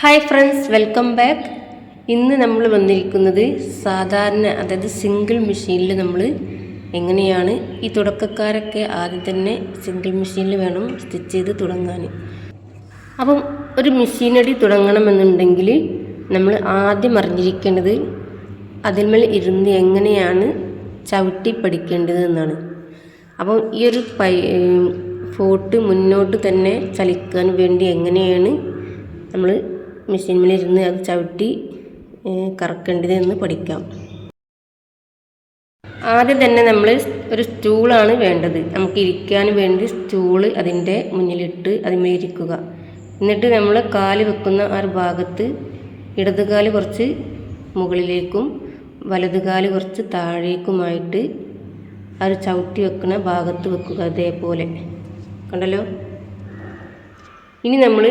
Hi friends welcome back ഇന്ന് നമ്മൾ വന്നിരിക്കുന്നത് സാധാരണ അതായത് സിംഗിൾ മെഷീനിൽ നമ്മൾ എങ്ങനെയാണ് ഈ തുടക്കക്കാരൊക്കെ ആദ്യം തന്നെ സിംഗിൾ മെഷീനിൽ വേണം സ്റ്റിച്ച് ചെയ്ത് തുടങ്ങാൻ. അപ്പം ഒരു മെഷീനടി തുടങ്ങണമെന്നുണ്ടെങ്കിൽ നമ്മൾ ആദ്യം അറിഞ്ഞിരിക്കേണ്ടത് അതിന്മേൽ ഇരുന്ന് എങ്ങനെയാണ് ചവിട്ടി പഠിക്കേണ്ടത് എന്നാണ്. അപ്പം ഈ ഒരു പൈ ഫോട്ട് മുന്നോട്ട് തന്നെ ചലിക്കാൻ വേണ്ടി എങ്ങനെയാണ് നമ്മൾ മെഷീനിൽ അത് ചവിട്ടി കറക്കേണ്ടത് എന്ന് പഠിക്കാം. ആദ്യം തന്നെ നമ്മൾ ഒരു സ്റ്റൂളാണ് വേണ്ടത്. നമുക്ക് ഇരിക്കാൻ വേണ്ടി സ്റ്റൂൾ അതിന്റെ മുന്നിലിട്ട് അതിന്മേൽ ഇരിക്കുക. എന്നിട്ട് നമ്മൾ കാൽ വെക്കുന്ന ആ ഒരു ഭാഗത്ത് ഇടത് കാൽ കുറച്ച് മുകളിലേക്കും വലത് കാൽ കുറച്ച് താഴേക്കുമായിട്ട് ആ ഒരു ചവിട്ടി വെക്കുന്ന ഭാഗത്ത് വെക്കുക അതേപോലെ. കണ്ടല്ലോ? ഇനി നമ്മൾ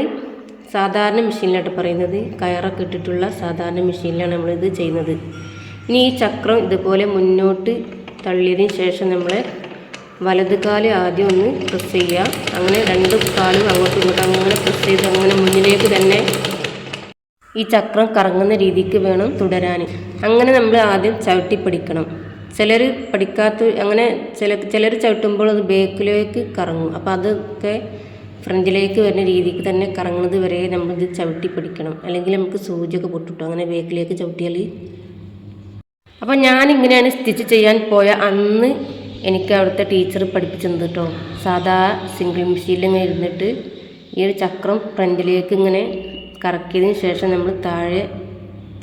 സാധാരണ മെഷീനിലായിട്ട് പറയുന്നത് കയറൊക്കെ ഇട്ടിട്ടുള്ള സാധാരണ മെഷീനിലാണ് നമ്മളിത് ചെയ്യുന്നത്. ഇനി ഈ ചക്രം ഇതുപോലെ മുന്നോട്ട് തള്ളിയതിന് ശേഷം നമ്മൾ വലത് കാൽ ആദ്യം ഒന്ന് പ്രസ് ചെയ്യുക. അങ്ങനെ രണ്ട് കാലും അങ്ങോട്ടും ഇങ്ങോട്ടും അങ്ങനെ പ്രസ് ചെയ്ത് അങ്ങനെ മുന്നിലേക്ക് തന്നെ ഈ ചക്രം കറങ്ങുന്ന രീതിക്ക് വേണം തുടരാൻ. അങ്ങനെ നമ്മൾ ആദ്യം ചവിട്ടി പഠിക്കണം ചിലർ പഠിക്കാത്ത അങ്ങനെ ചില ചിലർ ചവിട്ടുമ്പോൾ അത് ബേക്കിലേക്ക് കറങ്ങും. അപ്പോൾ അതൊക്കെ ഫ്രണ്ടിലേക്ക് വരുന്ന രീതിക്ക് തന്നെ കറങ്ങുന്നത് വരെ നമ്മളിത് ചവിട്ടി പിടിക്കണം. അല്ലെങ്കിൽ നമുക്ക് സൂചിയൊക്കെ പൊട്ടിട്ടു അങ്ങനെ ബേക്കിലേക്ക് ചവിട്ടിയാൽ. അപ്പോൾ ഞാനിങ്ങനെയാണ് സ്റ്റിച്ച് ചെയ്യാൻ പോയ അന്ന് എനിക്ക് അവിടുത്തെ ടീച്ചർ പഠിപ്പിച്ചത് കേട്ടോ സാധാ സിംഗിൾ മെഷീനിൽ ഇങ്ങനെ ഇരുന്നിട്ട് ഈ ഒരു ചക്രം ഫ്രണ്ടിലേക്ക് ഇങ്ങനെ കറക്കിയതിന് ശേഷം നമ്മൾ താഴെ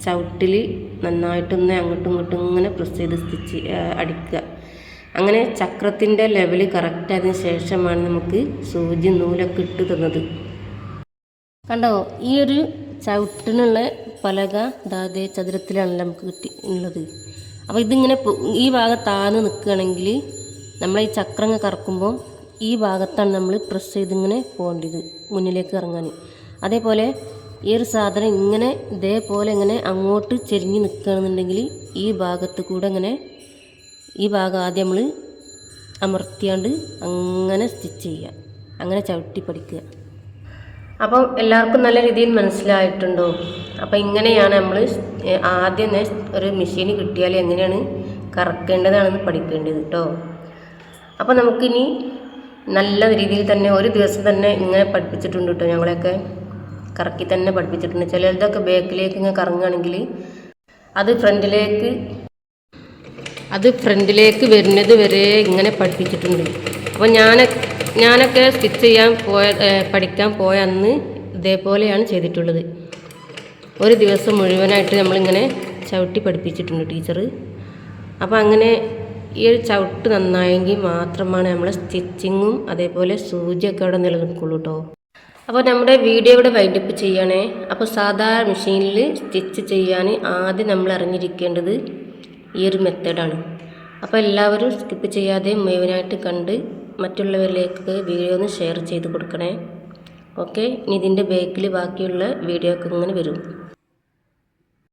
ചവിട്ടിൽ നന്നായിട്ടൊന്ന് അങ്ങോട്ടും ഇങ്ങോട്ടും ഇങ്ങനെ പ്രസ് ചെയ്ത് സ്റ്റിച്ച് അടിക്കുക. അങ്ങനെ ചക്രത്തിന്റെ ലെവൽ കറക്റ്റായതിന് ശേഷമാണ് നമുക്ക് സൂചി നൂലൊക്കെ ഇട്ട് തന്നത്. കണ്ടോ? ഈ ഒരു ചവിട്ടിനുള്ള പലക ദാതെ ചതുരത്തിലാണല്ലോ നമുക്ക് കിട്ടി ഉള്ളത്. അപ്പോൾ ഇതിങ്ങനെ ഈ ഭാഗം താന്ന് നിൽക്കുകയാണെങ്കിൽ നമ്മൾ ഈ ചക്രം കറക്കുമ്പോൾ ഈ ഭാഗത്താണ് നമ്മൾ പ്രസ് ചെയ്തിങ്ങനെ പോകേണ്ടത് മുന്നിലേക്ക് ഇറങ്ങാൻ. അതേപോലെ ഈ ഒരു സാധനം ഇങ്ങനെ ഇതേപോലെ ഇങ്ങനെ അങ്ങോട്ട് ചെരിഞ്ഞ് നിൽക്കുകയാണെന്നുണ്ടെങ്കിൽ ഈ ഭാഗത്ത് കൂടെ ഇങ്ങനെ ഈ ഭാഗം ആദ്യം നമ്മൾ അമർത്തിയാണ്ട് അങ്ങനെ സ്റ്റിച്ച് ചെയ്യുക. അങ്ങനെ ചവിട്ടി പഠിക്കുക. അപ്പം എല്ലാവർക്കും നല്ല രീതിയിൽ മനസ്സിലായിട്ടുണ്ടോ? അപ്പം ഇങ്ങനെയാണ് നമ്മൾ ആദ്യം ഒരു മെഷീൻ കിട്ടിയാൽ എങ്ങനെയാണ് കറക്കേണ്ടതാണെന്ന് പഠിക്കേണ്ടത് കേട്ടോ അപ്പോൾ നമുക്കിനി നല്ല രീതിയിൽ തന്നെ ഒരു ദിവസം തന്നെ ഇങ്ങനെ പഠിപ്പിച്ചിട്ടുണ്ട് കേട്ടോ ഞങ്ങളെയൊക്കെ. കറക്കി തന്നെ പഠിപ്പിച്ചിട്ടുണ്ട്. ചിലതൊക്കെ ബാക്കിലേക്ക് ഇങ്ങനെ കറങ്ങുകയാണെങ്കിൽ അത് ഫ്രണ്ടിലേക്ക് അത് ഫ്രണ്ടിലേക്ക് വരുന്നത് വരെ ഇങ്ങനെ പഠിപ്പിച്ചിട്ടുണ്ട്. അപ്പോൾ ഞാൻ ഞാനൊക്കെ സ്റ്റിച്ച് ചെയ്യാൻ പോയ പഠിക്കാൻ പോയ അന്ന് ഇതേപോലെയാണ് ചെയ്തിട്ടുള്ളത്. ഒരു ദിവസം മുഴുവനായിട്ട് നമ്മളിങ്ങനെ ചവിട്ടി പഠിപ്പിച്ചിട്ടുണ്ട് ടീച്ചർ അപ്പോൾ അങ്ങനെ ഈ ഒരു ചവിട്ട് നന്നായെങ്കിൽ മാത്രമാണ് നമ്മളെ സ്റ്റിച്ചിങ്ങും അതേപോലെ സൂചിയൊക്കെ അവിടെ നിലനിൽക്കുള്ളൂ കേട്ടോ അപ്പോൾ നമ്മുടെ വീഡിയോ ഇവിടെ വൈൻഡപ്പ് ചെയ്യണേ. അപ്പോൾ സാധാരണ മെഷീനിൽ സ്റ്റിച്ച് ചെയ്യാൻ ആദ്യം നമ്മൾ അറിഞ്ഞിരിക്കേണ്ടത് ഈ ഒരു മെത്തേഡാണ് അപ്പോൾ എല്ലാവരും സ്കിപ്പ് ചെയ്യാതെ മുഴുവനായിട്ട് കണ്ട് മറ്റുള്ളവരിലേക്ക് വീഡിയോ ഒന്ന് ഷെയർ ചെയ്ത് കൊടുക്കണേ. ഓക്കെ ഇനി ഇതിന്റെ ബാക്കിൽ ബാക്കിയുള്ള വീഡിയോ ഒക്കെ ഇങ്ങനെ വരും.